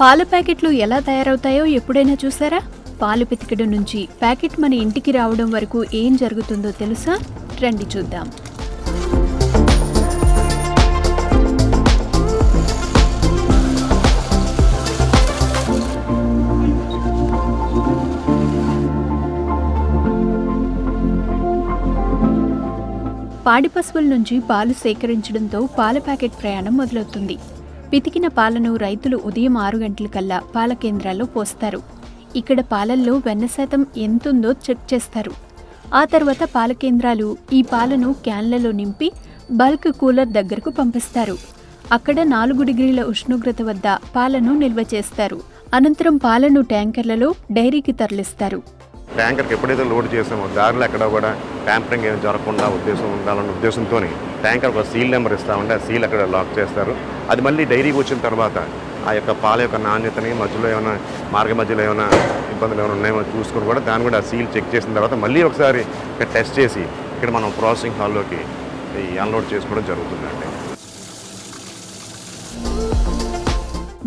పాల ప్యాకెట్లు ఎలా తయారవుతాయో ఎప్పుడైనా చూసారా? పాలు పితికడం నుంచి ప్యాకెట్ మన ఇంటికి రావడం వరకు ఏం జరుగుతుందో తెలుసా? రండి చూద్దాం. పాడి పశువుల నుంచి పాలు సేకరించడంతో పాల ప్యాకెట్ ప్రయాణం మొదలవుతుంది. పితికిన పాలను రైతులు ఉదయం ఆరు గంటలకల్లా పాల కేంద్రాల్లో పోస్తారు. ఇక్కడ పాలల్లో వెన్న శాతం ఎంతుందో చెక్ చేస్తారు. ఆ తర్వాత పాల కేంద్రాలు ఈ పాలను క్యాన్లలో నింపి బల్క్ కూలర్ దగ్గరకు పంపిస్తారు. అక్కడ నాలుగు డిగ్రీల ఉష్ణోగ్రత వద్ద పాలను నిల్వ చేస్తారు. అనంతరం పాలను ట్యాంకర్లలో డైరీకి తరలిస్తారు. ట్యాంకర్కి ఎప్పుడైతే లోడ్ చేసామో దారిలో ఎక్కడ కూడా ట్యాంపరింగ్ ఏం జరగకుండా ఉద్దేశం ఉండాలన్న ఉద్దేశంతో ట్యాంకర్ ఒక సీల్ నెంబర్ ఇస్తామంటే ఆ సీల్ అక్కడ లాక్ చేస్తారు. అది మళ్ళీ డైరీకి వచ్చిన తర్వాత ఆ యొక్క పాల యొక్క నాణ్యతని మధ్యలో ఏమైనా మార్గ మధ్యలో ఏమైనా ఇబ్బందులు ఏమైనా ఉన్నాయో చూసుకొని కూడా దాన్ని కూడా ఆ సీల్ చెక్ చేసిన తర్వాత మళ్ళీ ఒకసారి ఇక్కడ టెస్ట్ చేసి ఇక్కడ మనం ప్రాసెసింగ్ హాల్లోకి అన్లోడ్ చేసుకోవడం జరుగుతుందండి.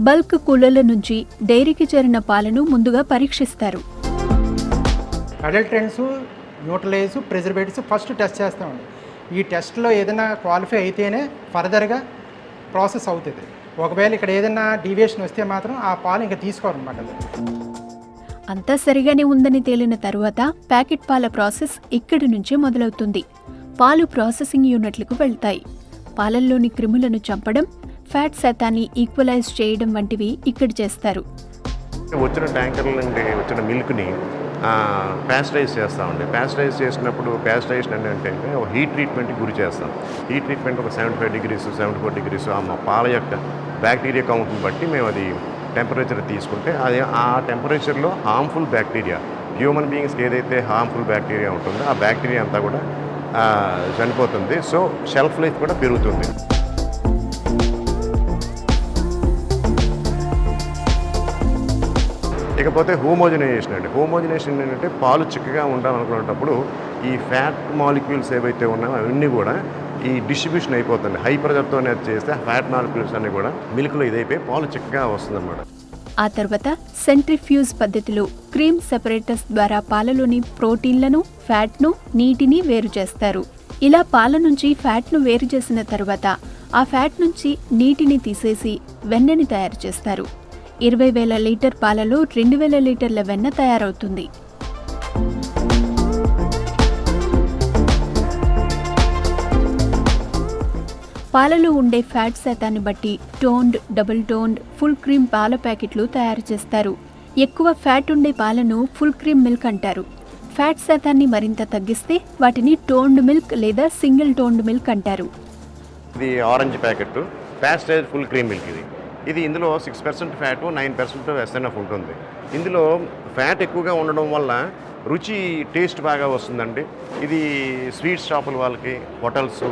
బల్క్ కూలర్ల నుంచి డైరీకి చేరిన పాలను ముందుగా పరీక్షిస్తారు. Adulterants neutralise preservatives first test చేస్తామండి. ఈ టెస్ట్లో ఏదైనా క్వాలిఫై అయితేనే ఫర్దర్గా ప్రాసెస్ అవుతుంది. ఒకవేళ ఇక్కడ ఏదైనా డీవియేషన్ వస్తే మాత్రం ఆ పాలు ఇంకా తీసుకోవాలన్నమాట అంతా సరిగానే ఉందని తేలిన తరువాత ప్యాకెట్ పాల ప్రాసెస్ ఇక్కడి నుంచే మొదలవుతుంది. పాలు ప్రాసెసింగ్ యూనిట్లకు వెళ్తాయి. పాలల్లోని క్రిములను చంపడం ఫ్యాట్ శాతాన్ని ఈక్వలైజ్ చేయడం వంటివి ఇక్కడ చేస్తారు. వచ్చిన ట్యాంకర్ల నుండి వచ్చిన మిల్క్ని ప్యాస్టరైజ్ చేస్తామండి ప్యాస్టరైజ్ చేసినప్పుడు ప్యాస్టరైజేషన్ అంటే ఏంటంటే ఒక హీట్ ట్రీట్మెంట్కి గురి చేస్తాం. హీట్ ట్రీట్మెంట్ ఒక seventy five degrees seventy four degrees ఆ పాల యొక్క బ్యాక్టీరియా కౌంట్ని బట్టి మేము అది టెంపరేచర్ తీసుకుంటే అది ఆ టెంపరేచర్లో హార్మ్ఫుల్ బ్యాక్టీరియా హ్యూమన్ బీయింగ్స్కి ఏదైతే హార్మ్ఫుల్ బ్యాక్టీరియా ఉంటుందో ఆ బ్యాక్టీరియా అంతా కూడా చనిపోతుంది. సో షెల్ఫ్ లైఫ్ కూడా పెరుగుతుంది. ఇకపోతే హోమోజనైజేషన్ అండి. హోమోజనైజేషన్ ఏంటంటే పాలు చిక్కగా ఉండాలనుకునేటప్పుడు ఈ ఫ్యాట్ మాలిక్యూల్స్ ఏవైతే ఉన్నాయో అవన్నీ కూడా ఈ డిస్ట్రిబ్యూషన్ అయిపోతుంది. హై ప్రెజర్తో చేస్తే ఫ్యాట్ మాలిక్యూల్స్ అన్నీ కూడా మిల్క్లో ఇదైపోయి పాలు చిక్కగా వస్తుందన్నమాట. ఆ తర్వాత సెంట్రిఫ్యూజ్ పద్ధతిలో క్రీమ్ సెపరేటర్స్ ద్వారా పాలలోని ప్రోటీన్లను ఫ్యాట్ను నీటిని వేరు చేస్తారు. ఇలా పాల నుంచి ఫ్యాట్ను వేరు చేసిన తర్వాత ఆ ఫ్యాట్ నుంచి నీటిని తీసేసి వెన్నని తయారు చేస్తారు. ఇరవై వేల లీటర్ పాలలో రెండు వేల లీటర్ల వెన్న తయారవుతుంది. పాలలో ఉండే ఫ్యాట్ శాతాన్ని బట్టి toned double toned full cream పాల ప్యాకెట్లు తయారు చేస్తారు. ఎక్కువ ఫ్యాట్ ఉండే పాలను ఫుల్ క్రీమ్ మిల్క్ అంటారు. ఫ్యాట్ శాతాన్ని మరింత తగ్గిస్తే వాటిని టోన్డ్ మిల్క్ లేదా సింగిల్ టోన్డ్ మిల్క్ అంటారు. ఇది orange packet fat full cream milk ఇది. ఇది ఇందులో six percent fat nine percent SNF ఉంటుంది. ఇందులో ఫ్యాట్ ఎక్కువగా ఉండడం వల్ల రుచి టేస్ట్ బాగా వస్తుందండి. ఇది స్వీట్ షాపుల వాళ్ళకి హోటల్స్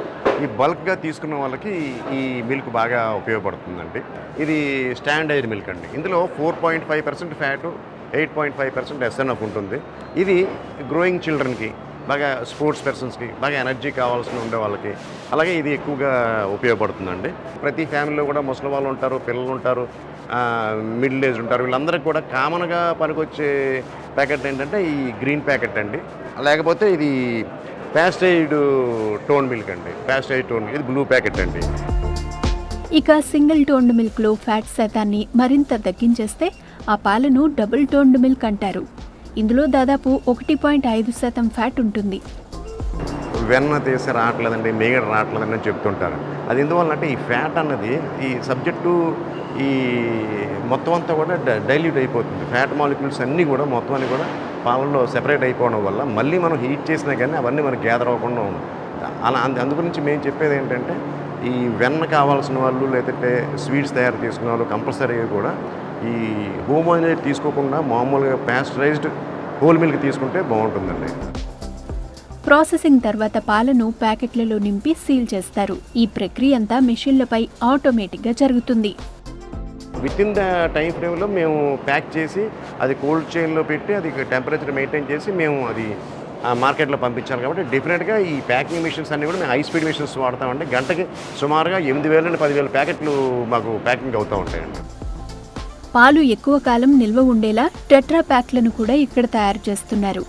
ఈ బల్క్గా తీసుకున్న వాళ్ళకి ఈ మిల్క్ బాగా ఉపయోగపడుతుందండి. ఇది స్టాండర్డ్ మిల్క్ అండి. ఇందులో four point five percent fat eight point five percent SNF ఉంటుంది. ఇది గ్రోయింగ్ చిల్డ్రన్కి బాగా స్పోర్ట్స్ పర్సన్స్కి బాగా ఎనర్జీ కావాల్సిన ఉండే వాళ్ళకి. అలాగే ఇది ఎక్కువగా ఉపయోగపడుతుందండి. ప్రతి ఫ్యామిలీలో కూడా ముసలి వాళ్ళు ఉంటారు పిల్లలు ఉంటారు మిడిల్ ఏజ్ ఉంటారు. వీళ్ళందరికీ కూడా కామన్గా పనికొచ్చే ప్యాకెట్ ఏంటంటే ఈ గ్రీన్ ప్యాకెట్ అండి. లేకపోతే ఇది ప్యాస్టైడ్ టోన్ మిల్క్ అండి. ప్యాస్టైడ్ టోన్ మిల్క్ ఇది బ్లూ ప్యాకెట్ అండి. ఇక సింగిల్ టోన్డ్ మిల్క్లో ఫ్యాట్ శాతాన్ని మరింత తగ్గించేస్తే ఆ పాలను డబుల్ టోన్డ్ మిల్క్ అంటారు. ఇందులో దాదాపు ఒకటి పాయింట్ ఐదు శాతం ఫ్యాట్ ఉంటుంది. వెన్న తీసి రావట్లేదండి మేగడ రావట్లేదని చెప్తుంటారు. అది ఎందువల్ల అంటే ఈ ఫ్యాట్ అన్నది ఈ సబ్జెక్టు ఈ మొత్తం అంతా కూడా డైల్యూట్ అయిపోతుంది. ఫ్యాట్ మాలిక్యూల్స్ అన్నీ కూడా మొత్తం అన్ని కూడా పాలల్లో సెపరేట్ అయిపోవడం వల్ల మళ్ళీ మనం హీట్ చేసినా కానీ అవన్నీ మనకి గ్యాదర్ అవ్వకుండా ఉంది అలా అందు అందు గురించి మేము చెప్పేది ఏంటంటే ఈ వెన్న కావాల్సిన వాళ్ళు లేదంటే స్వీట్స్ తయారు చేసుకునే వాళ్ళు కంపల్సరీగా కూడా ఈ హోమోజనేట్ తీసుకోకుండా మామూలుగా ప్యాస్టరైజ్డ్ హోల్ మిల్క్ తీసుకుంటే బాగుంటుందండి. ప్రాసెసింగ్ తర్వాత పాలను ప్యాకెట్లలో నింపి సీల్ చేస్తారు. ఈ ప్రక్రియ అంతా మెషిన్లపై ఆటోమేటిక్గా జరుగుతుంది. విత్ ఇన్ ద టైం ఫ్రేమ్లో మేము ప్యాక్ చేసి అది కోల్డ్ చైన్లో పెట్టి అది టెంపరేచర్ మెయింటైన్ చేసి మేము అది మార్కెట్లో పంపించాలి కాబట్టి డెఫినెట్గా ఈ ప్యాకింగ్ మిషన్స్ అన్నీ కూడా మేము హై స్పీడ్ మిషన్స్ వాడతామండి. గంటకి సుమారుగా ఎనిమిది వేల నుండి పదివేల ప్యాకెట్లు మాకు ప్యాకింగ్ అవుతూ ఉంటాయండి. పాలు ఎక్కువ కాలం నిల్వ ఉండేలా టెట్రా ప్యాక్లను కూడా ఇక్కడ తయారు చేస్తున్నారు.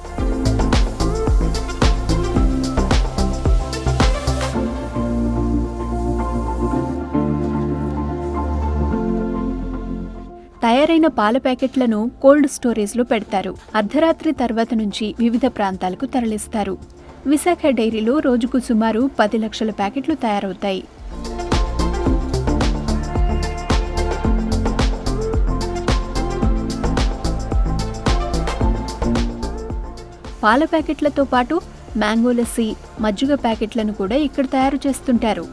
తయారైన పాల ప్యాకెట్లను కోల్డ్ స్టోరేజ్లో పెడతారు. అర్ధరాత్రి తర్వాత నుంచి వివిధ ప్రాంతాలకు తరలిస్తారు. విశాఖ డైరీలో రోజుకు సుమారు పది లక్షల ప్యాకెట్లు తయారవుతాయి. పాల ప్యాకెట్లతో పాటు మ్యాంగో లస్సీ మజ్జిగ ప్యాకెట్లను కూడా ఇక్కడ తయారు చేస్తుంటారు.